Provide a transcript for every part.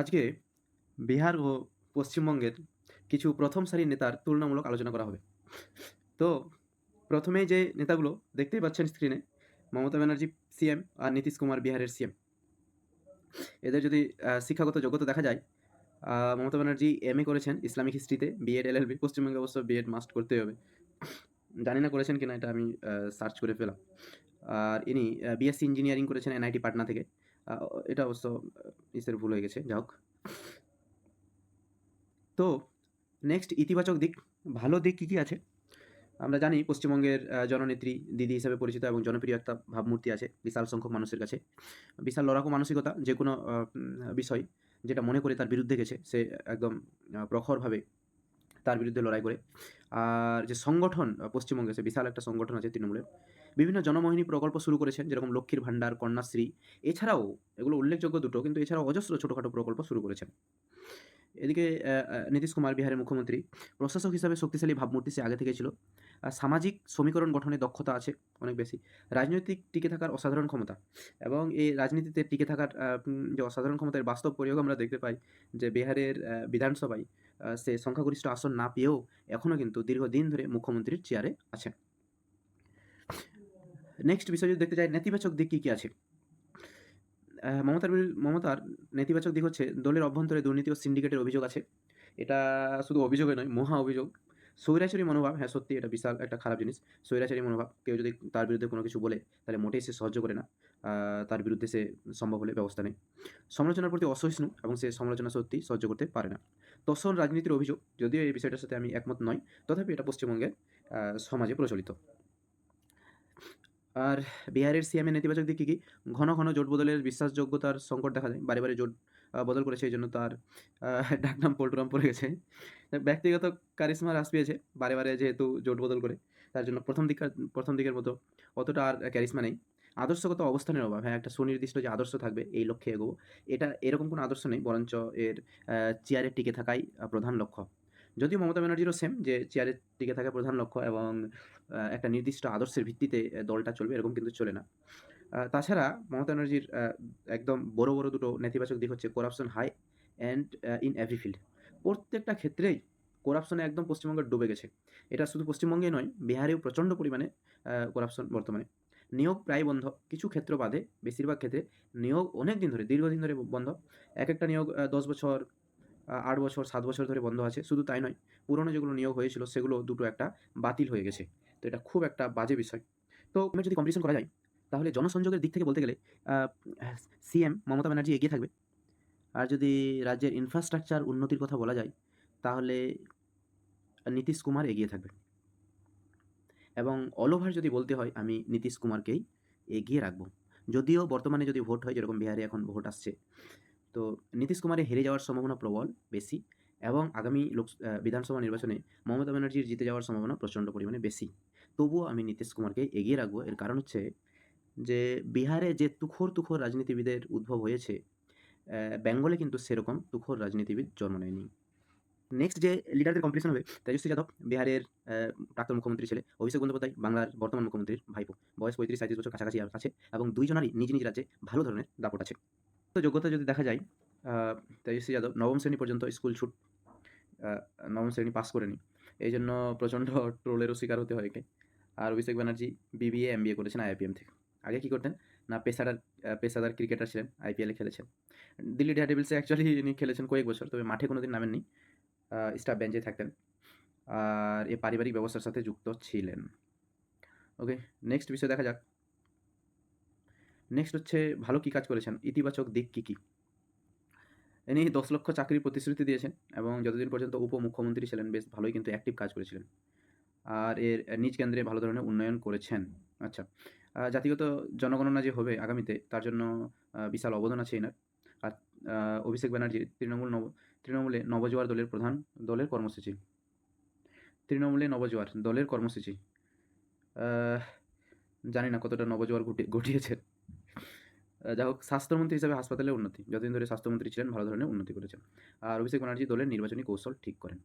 আজকে বিহার ও পশ্চিমবঙ্গের কিছু প্রথম সারির নেতার তুলনামূলক আলোচনা করা হবে। তো প্রথমেই যে নেতাগুলো দেখতেই পাচ্ছেন স্ক্রিনে মমতা ব্যানার্জি সিএম আর নীতিশ কুমার বিহারের সিএম এদের যদি শিক্ষাগত যোগ্যতা দেখা যায় মমতা ব্যানার্জি এম এ করেছেন ইসলামিক হিস্ট্রিতে বিএড এলএলবি পশ্চিমবঙ্গে অবশ্য বিএড মাস্ট করতেই হবে। জানি না করেছেন কিনা এটা আমি সার্চ করে পেলাম আর ইনি বিএসসি ইঞ্জিনিয়ারিং করেছেন এনআইটি পাটনা থেকে। এটা অবশ্য ইসের ভুল হয়ে গেছে যা হোক। তো নেক্সট ইতিবাচক দিক, ভালো দিক কী কী আছে? আমরা জানি পশ্চিমবঙ্গের জননেত্রী, দিদি হিসেবে পরিচিত এবং জনপ্রিয় একটা ভাবমূর্তি আছে, বিশাল সংখ্যক মানুষের কাছে। বিশাল লড়াকু মানসিকতা, যে কোনো বিষয় যেটা মনে করে তার বিরুদ্ধে গেছে, সে একদম প্রখরভাবে তার বিরুদ্ধে লড়াই করে। আর যে সংগঠন পশ্চিমবঙ্গে সে বিশাল একটা সংগঠন আছে তৃণমূলের, বিভিন্ন জনমোহিনী প্রকল্প শুরু করেছেন, যেরকম লক্ষ্মীর ভাণ্ডার, কন্যাশ্রী। এছাড়াও এগুলো উল্লেখযোগ্য দুটো, কিন্তু এছাড়াও অজস্র ছোটোখাটো প্রকল্প শুরু করেছেন। এদিকে নীতিশ কুমার বিহারের মুখ্যমন্ত্রী প্রশাসক হিসাবে শক্তিশালী ভাবমূর্তি সে আগে থেকে ছিল। সামাজিক সমীকরণ গঠনে দক্ষতা আছে অনেক বেশি। রাজনৈতিক টিকে থাকার অসাধারণ ক্ষমতা এবং এই রাজনীতিতে টিকে থাকার যে অসাধারণ ক্ষমতার বাস্তব প্রয়োগ আমরা দেখতে পাই যে বিহারের বিধানসভায় সে সংখ্যাগরিষ্ঠ আসন না পেয়েও এখনও কিন্তু দীর্ঘদিন ধরে মুখ্যমন্ত্রীর চেয়ারে আছেন। নেক্সট বিষয় যদি দেখতে চাই নেতিবাচক দিক কী কী আছে? মমতার মমতার নেতিবাচক দিক হচ্ছে, দলের অভ্যন্তরে দুর্নীতি ও সিন্ডিকেটের অভিযোগ আছে। এটা শুধু অভিযোগে নয়, মহা অভিযোগ। স্বৈরাচারী মনোভাব হ্যাঁ সত্যি এটা বিশাল একটা খারাপ জিনিস। স্বৈরাচারী মনোভাব, কেউ যদি তার বিরুদ্ধে কোনো কিছু বলে, তাহলে মোটেই সে সহ্য করে না। তার বিরুদ্ধে সে সম্ভব হলে ব্যবস্থা নেয়। সমালোচনার প্রতি অসহিষ্ণু এবং সে সমালোচনা সত্যি সহ্য করতে পারে না। তোষণ রাজনীতির অভিযোগ, যদিও এই বিষয়টার সাথে আমি একমত নয় তথাপি এটা পশ্চিমবঙ্গের সমাজে প্রচলিত। আর বিহারের সিএমের নেতিবাচক দিক কী কী? ঘন ঘন জোট বদলের বিশ্বাসযোগ্যতার সংকট দেখা যায় বারে বারে জোট বদল করেছে এই জন্য তার ডাকনাম পল্টুরাম পড়ে গেছে। ব্যক্তিগত কারিশমা হ্রাস পেয়েছে, বারে বারে যেহেতু জোট বদল করে, তার জন্য প্রথম দিক, প্রথম দিকের মতো অতটা আর ক্যারিশমা নেই। আদর্শগত অবস্থানের অভাব হ্যাঁ একটা সুনির্দিষ্ট যে আদর্শ থাকবে এই লক্ষ্যে এগোবো। এটা এরকম কোনো আদর্শ নেই, বরঞ্চ এর চেয়ারে টিকে থাকাই প্রধান লক্ষ্য। যদিও মমতা ব্যানার্জিরও সেম যে চেয়ারের টিকে থাকা প্রধান লক্ষ্য এবং একটা নির্দিষ্ট আদর্শের ভিত্তিতে দলটা চলবে এরকম কিন্তু চলে না। তাছাড়া মমতা ব্যানার্জির একদম বড় বড় দুটো নেতিবাচক দিক হচ্ছে corruption high and in every field প্রত্যেকটা ক্ষেত্রেই করাপশনে একদম পশ্চিমবঙ্গে ডুবে গেছে। এটা শুধু পশ্চিমবঙ্গে নয়, বিহারেও প্রচণ্ড পরিমাণে করাপশন বর্তমানে। নিয়োগ প্রায় বন্ধ। কিছু ক্ষেত্র বাদে বেশিরভাগ ক্ষেত্রে নিয়োগ অনেক দিন ধরে, দীর্ঘদিন ধরে বন্ধ। এক একটা নিয়োগ দশ বছর আট বছর, সাত বছর ধরে বন্ধ আছে। শুধু তাই নয়, পুরনো যেগুলো নিয়োগ হয়েছিল, সেগুলো দুটো একটা বাতিল হয়ে গেছে। তো এটা খুব একটা বাজে বিষয়। তো যদি কম্পিটিশন করা যায়, তাহলে জনসংযোগের দিক থেকে বলতে গেলে সিএম মমতা ব্যানার্জি এগিয়ে থাকবে। আর যদি রাজ্যের ইনফ্রাস্ট্রাকচার উন্নতির কথা বলা যায়, তাহলে নীতিশ কুমার এগিয়ে থাকবে। এবং অল ওভার যদি বলতে হয়, আমি নীতিশ কুমারকেই এগিয়ে রাখব। যদিও বর্তমানে যদি ভোট হয়, যেরকম বিহারে এখন ভোট আসছে তো নীতিশ কুমারের হেরে যাওয়ার সম্ভাবনা প্রবল, বেশি, এবং আগামী লোক বিধানসভা নির্বাচনে মমতা ব্যানার্জির জিতে যাওয়ার সম্ভাবনা প্রচণ্ড পরিমাণে বেশি। তবুও আমি নীতিশ কুমারকে এগিয়ে রাখব। এর কারণ হচ্ছে যে, বিহারে যে তুখোর তুখোর রাজনীতিবিদের উদ্ভব হয়েছে বেঙ্গলে কিন্তু সেরকম তুখোর রাজনীতিবিদ জন্ম নেয়নি। নেক্সট যে লিডারদের কম্পিটিশন হবে, তেজস্বী যাদব, বিহারের প্রাক্তন মুখ্যমন্ত্রী ছেলে অভিষেক বন্দ্যোপাধ্যায়, বাংলার বর্তমান মুখ্যমন্ত্রীর ভাইপো। বয়স পঁয়ত্রিশ সাঁত্রিশ বছর কাছাকাছি আছে, এবং দুইজনারই নিজ নিজ রাজ্যে ভালো ধরনের দাপট আছে। যোগ্যতা যদি দেখা যায় তেজস্বী যাদব নবম শ্রেণি পর্যন্ত স্কুল ছুট নবম শ্রেণি পাস করেনি এই জন্য প্রচণ্ড ট্রোলেরও শিকার হতে হয় একে। আর অভিষেক ব্যানার্জি বিবিএ এম করেছেন আইআইপিএম থেকে। আগে কী করতেন? না, পেশাদার পেশাদার ক্রিকেটার ছিলেন আইপিএলে খেলেছেন। দিল্লি ডেয়ারডেভিলসে অ্যাকচুয়ালি ইনি খেলেছেন কয়েক বছর, তবে মাঠে কোনো দিন নামেননি স্টাফ বেঞ্চে থাকতেন। আর এ পারিবারিক ব্যবস্থার সাথে যুক্ত ছিলেন। ওকে নেক্সট বিষয় দেখা যাক। নেক্সট হচ্ছে ভালো কী কাজ করেছেন? ইতিবাচক দিক কী কী? ইনি দশ লক্ষ চাকরির প্রতিশ্রুতি দিয়েছেন এবং যতদিন পর্যন্ত উপমুখ্যমন্ত্রী ছিলেন বেশ ভালোই কিন্তু অ্যাক্টিভ কাজ করেছিলেন। আর এর নিজ কেন্দ্রে ভালো ধরনের উন্নয়ন করেছেন। আচ্ছা জাতিগত জনগণনা যে হবে আগামীতে তার জন্য বিশাল অবদান আছে এনার। আর অভিষেক ব্যানার্জি তৃণমূল নব তৃণমূলে নবজোয়ার দলের প্রধান দলের কর্মসূচি। তৃণমূলে নবজোয়ার দলের কর্মসূচি। জানি না কতটা নবজোয়ার ঘটে- ঘটিয়েছেন। আহ, যাই হোক, স্বাস্থ্যমন্ত্রী হিসাবে হাসপাতালে উন্নতি। যতদিন ধরে স্বাস্থ্যমন্ত্রী ছিলেন, ভালো ধরনের উন্নতি করেছেন। আর অভিষেক ব্যানার্জি দলের নির্বাচনী কৌশল ঠিক করেন।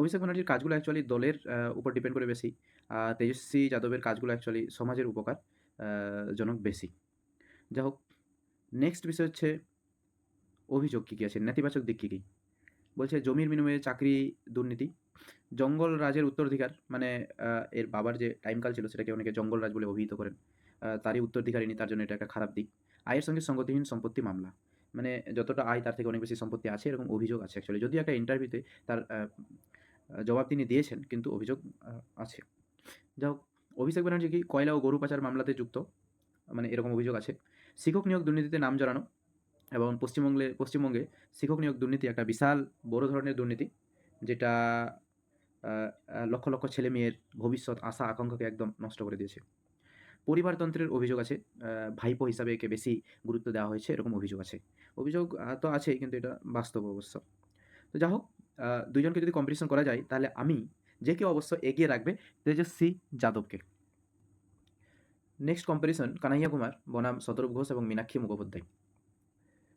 অভিষেক ব্যানার্জির কাজগুলো অ্যাকচুয়ালি দলের উপর ডিপেন্ড করে বেশি। আর তেজস্বী যাদবের কাজগুলো অ্যাকচুয়ালি সমাজের উপকার জনক বেশি। যাই হোক নেক্সট বিষয় হচ্ছে অভিযোগ কী কী আছে, নেতিবাচক দিক কী কী? বলছে জমির বিনিময়ে চাকরি দুর্নীতি। জঙ্গল রাজের উত্তরাধিকার মানে এর বাবার যে টাইমকাল ছিল, সেটাকে অনেকে জঙ্গল রাজ বলে অভিহিত করেন। তারই উত্তরাধিকারিনী তার জন্য এটা একটা খারাপ দিক। আয়ের সঙ্গে সঙ্গতিহীন সম্পত্তি মামলা। মানে যতটা আয় তার থেকে অনেক বেশি সম্পত্তি আছে, এরকম অভিযোগ আছে অ্যাকচুয়ালি যদিও একটা ইন্টারভিউতে তার জবাব তিনি দিয়েছেন, কিন্তু অভিযোগ আছে। যাই হোক, অভিষেক ব্যানার্জি কি কয়লা ও গরু পাচার মামলাতে যুক্ত? মানে এরকম অভিযোগ আছে। শিক্ষক নিয়োগ দুর্নীতিতে নাম জড়ানো এবং পশ্চিমবঙ্গে পশ্চিমবঙ্গে শিক্ষক নিয়োগ দুর্নীতি একটা বিশাল বড় ধরনের দুর্নীতি, যেটা লক্ষ লক্ষ ছেলে মেয়ের ভবিষ্যৎ আশা, আকাঙ্ক্ষাকে একদম নষ্ট করে দিয়েছে। পরিবারতন্ত্রের অভিযোগ আছে। ভাইপো হিসাবে একে বেশি গুরুত্ব দেওয়া হয়েছে, এরকম অভিযোগ আছে। অভিযোগ তো আছেই, কিন্তু এটা বাস্তব অবশ্য। তো যাই হোক দুজনকে যদি কম্পিটিশন করা যায়, তাহলে আমি যে কেউ অবশ্য এগিয়ে রাখবে, তেজস্বী যাদবকে। নেক্সট কম্পারিজন কানাইয়া কুমার, বনাম শতরূপ ঘোষ এবং মীনাক্ষী মুখোপাধ্যায়।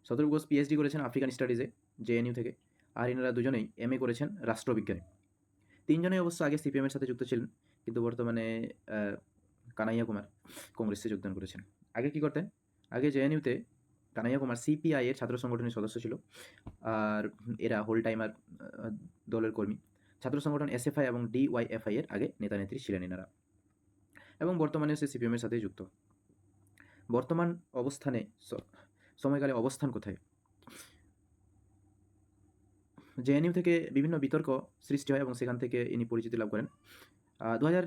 শতরূপ ঘোষ পিএইচডি করেছেন আফ্রিকান স্টাডিজে জেএনইউ থেকে। আর এনারা দুজনেই এমএ করেছেন রাষ্ট্রবিজ্ঞানে। তিনজনেই অবশ্য আগে সিপিএমের সাথে যুক্ত ছিলেন, কিন্তু বর্তমানে কানাইয়া কুমার কংগ্রেসে যোগদান করেছেন। আগে কি করতেন? আগে জেএনইউতে কানাইয়া কুমার সিপিআই এর ছাত্র সংগঠনের সদস্য ছিল আর এরা হোল টাইমার দলের কর্মী। ছাত্র সংগঠন এসএফআই এবং ডিওয়াইএফআই এর আগে নেতা নেত্রী ছিলেন এনারা এবং বর্তমানে সে সিপিএমের সাথে যুক্ত। বর্তমান অবস্থানে সময়কালে অবস্থান কোথায়? জেএনইউ থেকে বিভিন্ন বিতর্ক সৃষ্টি হয় এবং সেখান থেকে ইনি পরিচিতি লাভ করেন। দু হাজার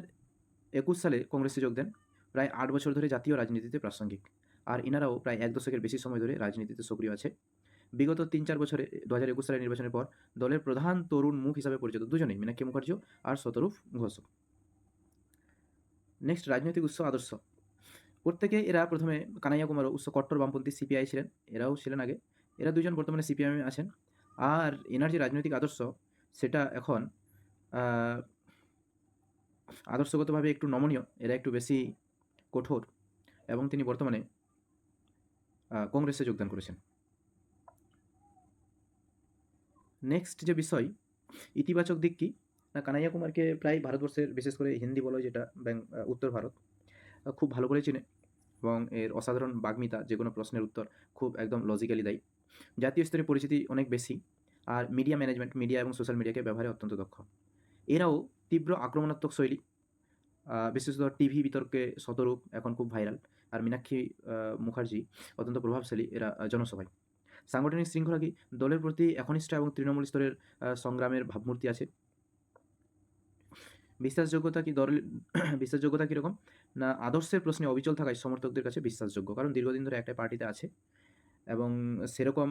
একুশ সালে কংগ্রেসে যোগ দেন। প্রায় আট বছর ধরে জাতীয় রাজনীতিতে প্রাসঙ্গিক। আর ইনারাও প্রায় এক দশকের বেশি সময় ধরে রাজনীতিতে সক্রিয় আছে। বিগত তিন চার বছরে দু হাজার একুশ সালের নির্বাচনের পর দলের প্রধান তরুণ মুখ হিসাবে পরিচিত দুজনেই, মীনাক্ষী মুখার্জি আর শতরূপ ঘোষ নেক্সট রাজনৈতিক উৎস আদর্শ। প্রত্যেকে এরা প্রথমে কানাইয়া কুমারও উৎস কট্টর বামপন্থী সিপিআই ছিলেন। এরাও ছিলেন আগে। এরা দুজন বর্তমানে সিপিআইএমে আছেন। আর এনার যে রাজনৈতিক আদর্শ, সেটা এখন আদর্শগতভাবে একটু নমনীয়, এরা একটু বেশি কঠোর এবং তিনি বর্তমানে কংগ্রেসে যোগদান করেছেন। নেক্সট যে বিষয়, ইতিবাচক দিক কি? না, কানাইয়া কুমারকে প্রায় ভারতবর্ষের, বিশেষ করে হিন্দি বলো যেটা উত্তর ভারত খুব ভালো করে চিনে এবং এর অসাধারণ বাগ্মিতা, যে কোনো প্রশ্নের উত্তর খুব একদম লজিক্যালি দেয়। জাতীয় স্তরে পরিচিতি অনেক বেশি, আর মিডিয়া ম্যানেজমেন্ট মিডিয়া এবং সোশ্যাল মিডিয়াকে ব্যবহারে অত্যন্ত দক্ষ। এরাও তীব্র আক্রমণাত্মক শৈলী বিশেষত টিভি বিতর্কে শতরূপ, এখন খুব ভাইরাল। আর মীনাক্ষী মুখার্জি অত্যন্ত প্রভাবশালী এরা জনসভায়। সাংগঠনিক শৃঙ্খলা কি দলের প্রতি একনিষ্ঠ এবং তৃণমূল স্তরের সংগ্রামের ভাবমূর্তি আছে? বিশ্বাসযোগ্যতা কি দল, বিশ্বাসযোগ্যতা কীরকম? না আদর্শের প্রশ্নে অবিচল থাকায় সমর্থকদের কাছে বিশ্বাসযোগ্য? কারণ দীর্ঘদিন ধরে একটা পার্টিতে আছে এবং সেরকম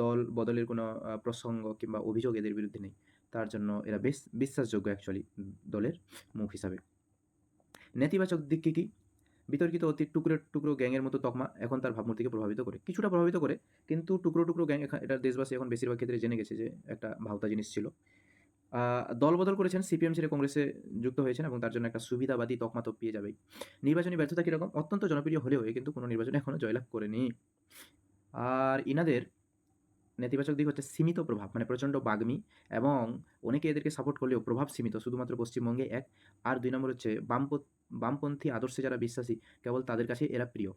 দল বদলের কোনো প্রসঙ্গ কিংবা অভিযোগ এদের বিরুদ্ধে নেই। তার জন্য এরা বেশ বিশ্বাসযোগ্য অ্যাকচুয়ালি দলের মুখ হিসাবে। নেতিবাচক দিক কী কী? বিতর্কিত অতি টুকরো টুকরো গ্যাংয়ের মতো তকমা এখন তার ভাবমূর্তিকে প্রভাবিত করে। কিছুটা প্রভাবিত করে, কিন্তু টুকরো টুকরো গ্যাং এটা দেশবাসী এখন বেশিরভাগ ক্ষেত্রে জেনে গেছে যে একটা ভাওতা জিনিস ছিল। দল বদল করেছেন সিপিএম ছেড়ে কংগ্রেসে যুক্ত হয়েছেন এবং তার জন্য একটা সুবিধাবাদী তকমা তো পেয়ে যাবেই। নির্বাচনী ব্যর্থতা কীরকম? অত্যন্ত জনপ্রিয় হলেও কিন্তু কোনো নির্বাচনে এখনও জয়লাভ করেনি। আর ইনাদের নেতিবাচক দিক হচ্ছে সীমিত প্রভাব মানে প্রচণ্ড বাগ্মী এবং অনেকে এদেরকে সাপোর্ট করলেও প্রভাব সীমিত। শুধুমাত্র পশ্চিমবঙ্গে এক, আর দুই নম্বর হচ্ছে বামপ- বামপন্থী আদর্শে যারা বিশ্বাসী, কেবল তাদের কাছে এরা প্রিয়।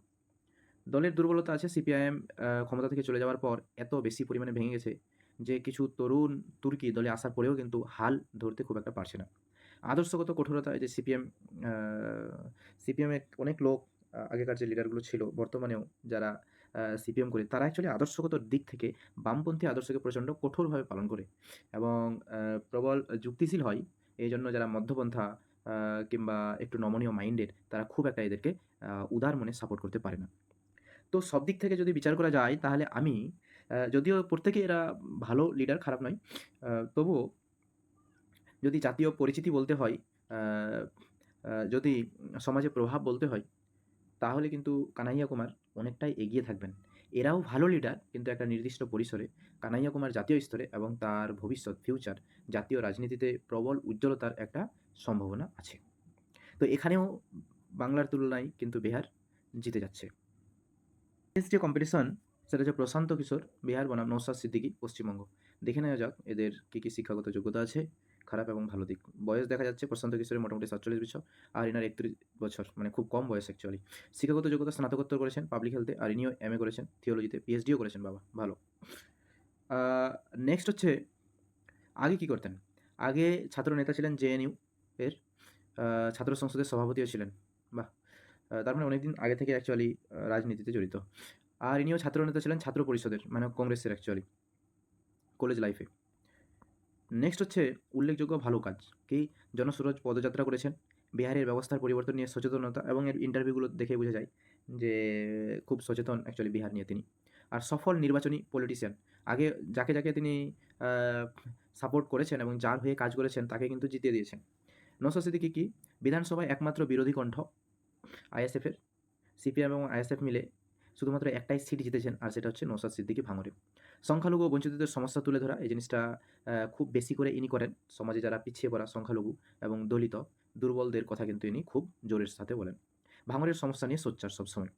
দলের দুর্বলতা আছে সিপিআইএম ক্ষমতা থেকে চলে যাওয়ার পর এত বেশি পরিমাণে ভেঙে গেছে যে কিছু তরুণ তুর্কি দলে আসার পরেও কিন্তু হাল ধরতে খুব একটা পারছে না। আদর্শগত কঠোরতা, এই যে সিপিএম সিপিএমের অনেক লোক আগেকার যে লিডারগুলো ছিল, বর্তমানেও যারা সিপিএম করে, তারা অ্যাকচুয়ালি আদর্শগত দিক থেকে বামপন্থী আদর্শকে প্রচণ্ড কঠোরভাবে পালন করে এবং প্রবল যুক্তিশীল হয়। এই জন্য যারা মধ্যপন্থা কিংবা একটু নমনীয় মাইন্ডের, তারা খুব একটা এদেরকে উদার মনে সাপোর্ট করতে পারে না। তো সব দিক থেকে যদি বিচার করা যায়, তাহলে আমি যদিও প্রত্যেকে এরা ভালো লিডার খারাপ নয় তবুও যদি জাতীয় পরিচিতি বলতে হয় যদি সমাজে প্রভাব বলতে হয়, তাহলে কিন্তু কানাইয়া কুমার অনেকটাই এগিয়ে থাকবেন। এরাও ভালো লিডার কিন্তু একটা নির্দিষ্ট পরিসরে, কানাইয়া কুমার জাতীয় স্তরে এবং তার ভবিষ্যৎ ফিউচার জাতীয় রাজনীতিতে প্রবল উজ্জ্বলতার একটা সম্ভাবনা আছে। তো এখানেও বাংলার তুলনায় কিন্তু বিহার জিতে যাচ্ছে। যে কম্পিটিশন সেটা হচ্ছে প্রশান্ত কিশোর, বিহার বনাম নৌসাদ সিদ্দিকী, পশ্চিমবঙ্গ। দেখে নেওয়া যাক এদের কী কী শিক্ষাগত যোগ্যতা আছে। খারাপ এবং ভালো দিক। বয়স দেখা যাচ্ছে প্রশান্ত কিশোরের মোটামুটি সাতচল্লিশ বছর আর ইনার একত্রিশ বছর মানে খুব কম বয়স অ্যাকচুয়ালি শিক্ষাগত যোগ্যতা স্নাতকোত্তর করেছেন পাবলিক হেলথে আর ইনিও এম এ করেছেন থিওলজিতে পিএইচডিও করেছেন, বাবা, ভালো। নেক্সট হচ্ছে আগে কি করতেন? আগে ছাত্র নেতা ছিলেন জেএনইউ এর ছাত্র সংসদের সভাপতিও ছিলেন, বাহ। তার মানে অনেকদিন আগে থেকে অ্যাকচুয়ালি রাজনীতিতে জড়িত। আর ইনিও ছাত্র নেতা ছিলেন ছাত্র পরিষদের মানে কংগ্রেসের অ্যাকচুয়ালি কলেজ লাইফে নেক্সট হচ্ছে উল্লেখযোগ্য ভালো কাজ, কি জনসুরজ পদযাত্রা করেছেন। বিহারের ব্যবস্থার পরিবর্তন নিয়ে সচেতনতা এবং এর ইন্টারভিউগুলো দেখে বোঝা যায় যে, খুব সচেতন অ্যাকচুয়ালি বিহার নিয়ে তিনি। আর সফল নির্বাচনী পলিটিশিয়ান আগে যাকে যাকে তিনি সাপোর্ট করেছেন এবং যার হয়ে কাজ করেছেন তাকে কিন্তু জিতিয়ে দিয়েছেন। নৌসাদ সিদ্দিকি কি বিধানসভায় একমাত্র বিরোধী কণ্ঠ আইএসএফের সিপিএম এবং আইএসএফ মিলে শুধুমাত্র একটাই সিট জিতেছেন, আর সেটা হচ্ছে নৌসাদ সিদ্দিকি ভাঙড়ে। সংখ্যালঘু ও বঞ্চিতদের সমস্যা তুলে ধরা, এই জিনিসটা খুব বেশি করে ইনি করেন। সমাজে যারা পিছিয়ে পড়া সংখ্যালঘু এবং দলিত, দুর্বলদের কথা কিন্তু ইনি খুব জোরের সাথে বলেন। ভাঙরের সমস্যা নিয়ে সোচ্চার সবসময়।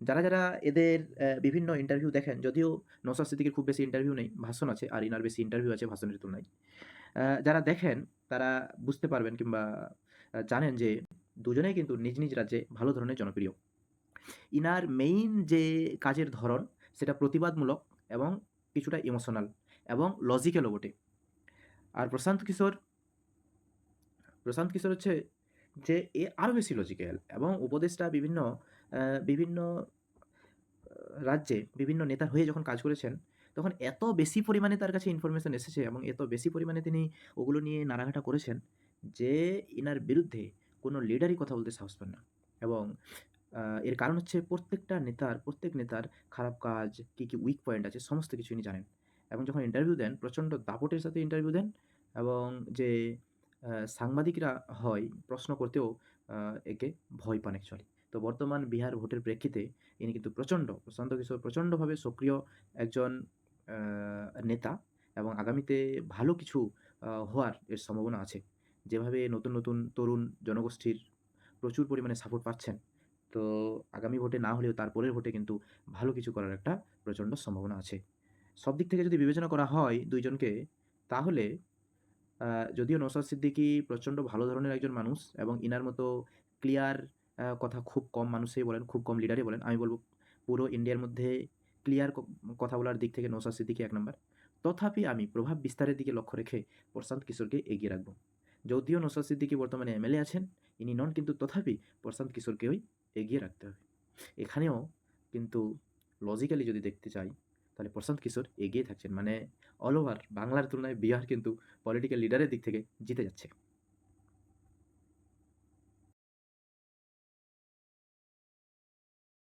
যারা যারা এদের বিভিন্ন ইন্টারভিউ দেখেন, যদিও নৌসাদ সিদ্দিকির খুব বেশি ইন্টারভিউ নেই, ভাষণ আছে, আর ইনার বেশি ইন্টারভিউ আছে ভাষণের তুলনায়। যারা দেখেন, তারা বুঝতে পারবেন কিংবা জানেন যে দুজনেই কিন্তু নিজ নিজ রাজ্যে ভালো ধরনের জনপ্রিয়। ইনার মেইন যে কাজের ধরন, সেটা প্রতিবাদমূলক এবং কিছুটা ইমোশনাল এবং লজিক্যালও বটে। আর প্রশান্ত কিশোর প্রশান্ত কিশোর হচ্ছে যে এ আরও বেশি লজিক্যাল এবং উপদেশটা বিভিন্ন বিভিন্ন রাজ্যে বিভিন্ন নেতার হয়ে যখন কাজ করেছেন, তখন এত বেশি পরিমাণে তার কাছে ইনফরমেশন এসেছে এবং এত বেশি পরিমাণে তিনি ওগুলো নিয়ে নাড়াঘাটা করেছেন যে, ইনার বিরুদ্ধে কোনো লিডারই কথা বলতে সাহস পান না। এবং এর কারণ হচ্ছে প্রত্যেকটা নেতার, প্রত্যেক নেতার খারাপ কাজ, কী কী উইক পয়েন্ট আছে, সমস্ত কিছু ইনি জানেন। এবং যখন ইন্টারভিউ দেন, প্রচণ্ড দাপটের সাথে ইন্টারভিউ দেন এবং যে সাংবাদিকরা হয়, প্রশ্ন করতেও একে ভয় পান অ্যাকচুয়ালি তো বর্তমান বিহার ভোটের প্রেক্ষিতে ইনি কিন্তু প্রচণ্ড, প্রশান্ত কিশোর প্রচণ্ডভাবে সক্রিয় একজন নেতা এবং আগামীতে ভালো কিছু হওয়ার এর সম্ভাবনা আছে। যেভাবে নতুন নতুন তরুণ জনগোষ্ঠীর প্রচুর পরিমাণে সাপোর্ট পাচ্ছেন। তো আগামী ভোটে না হলেও তারপরের ভোটে কিন্তু ভালো কিছু করার একটা প্রচণ্ড সম্ভাবনা আছে। সব দিক থেকে যদি বিবেচনা করা হয় দুইজনকে, তাহলে যদিও নৌসাদ সিদ্দিকী প্রচণ্ড ভালো ধরনের একজন মানুষ এবং ইনার মতো ক্লিয়ার কথা খুব কম মানুষই বলেন, খুব কম লিডারই বলেন, আমি বলব পুরো ইন্ডিয়ার মধ্যে ক্লিয়ার কথা বলার দিক থেকে নৌসাদ সিদ্দিকী এক নম্বর তথাপি আমি প্রভাব বিস্তারের দিকে লক্ষ্য রেখে প্রশান্ত কিশোরকে এগিয়ে রাখব। যদিও নৌসাদ সিদ্দিকী বর্তমানে এমএলএ আছেন, ইনি নন, কিন্তু তথাপি প্রশান্ত কিশোরকেই এগিয়ে রাখতে হবে। এখানেও কিন্তু লজিক্যালি যদি দেখতে চাই, তাহলে প্রশান্ত কিশোর এগিয়ে থাকছেন। মানে অল ওভার বাংলার তুলনায় বিহার কিন্তু পলিটিক্যাল লিডারের দিক থেকে জিতে যাচ্ছে।